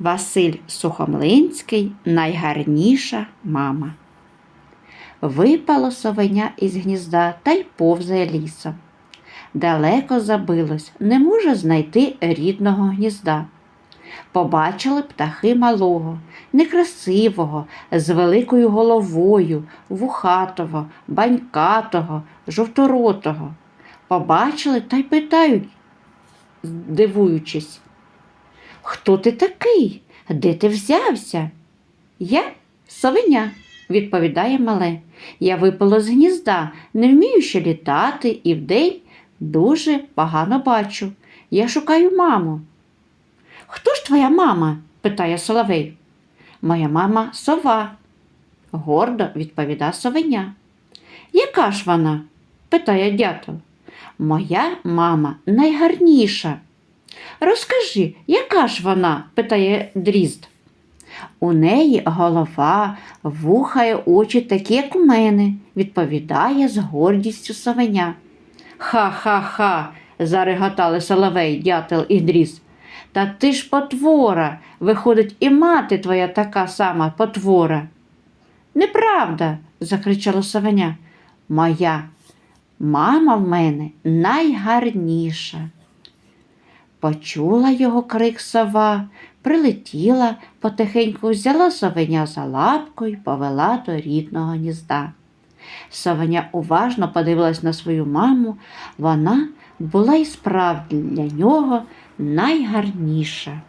Василь Сухомлинський найгарніша мама. Випало совеня із гнізда та й повзає лісом. Далеко забилось, не може знайти рідного гнізда. Побачили птахи малого, некрасивого, з великою головою, вухатого, банькатого, жовторотого. Побачили та й питають, дивуючись. Хто ти такий? Де ти взявся? Я совеня, відповідає мале. Я випало з гнізда, не вмію ще літати і вдень дуже погано бачу. Я шукаю маму. Хто ж твоя мама? питає Соловей. Моя мама сова, гордо відповідає совеня. Яка ж вона? питає дятел. Моя мама найгарніша. Розкажи, яка ж вона? питає дрізд. У неї голова, вуха й очі такі, як у мене, відповідає з гордістю совеня. Ха-ха-ха, зареготали Соловей, дятел і дріз. Та ти ж потвора, виходить, і мати твоя така сама потвора. Неправда, закричала совеня. Моя мама в мене найгарніша. Почула його крик сова, прилетіла, потихеньку взяла совеня за лапку й повела до рідного гнізда. Совеня уважно подивилась на свою маму, вона була і справді для нього найгарніша.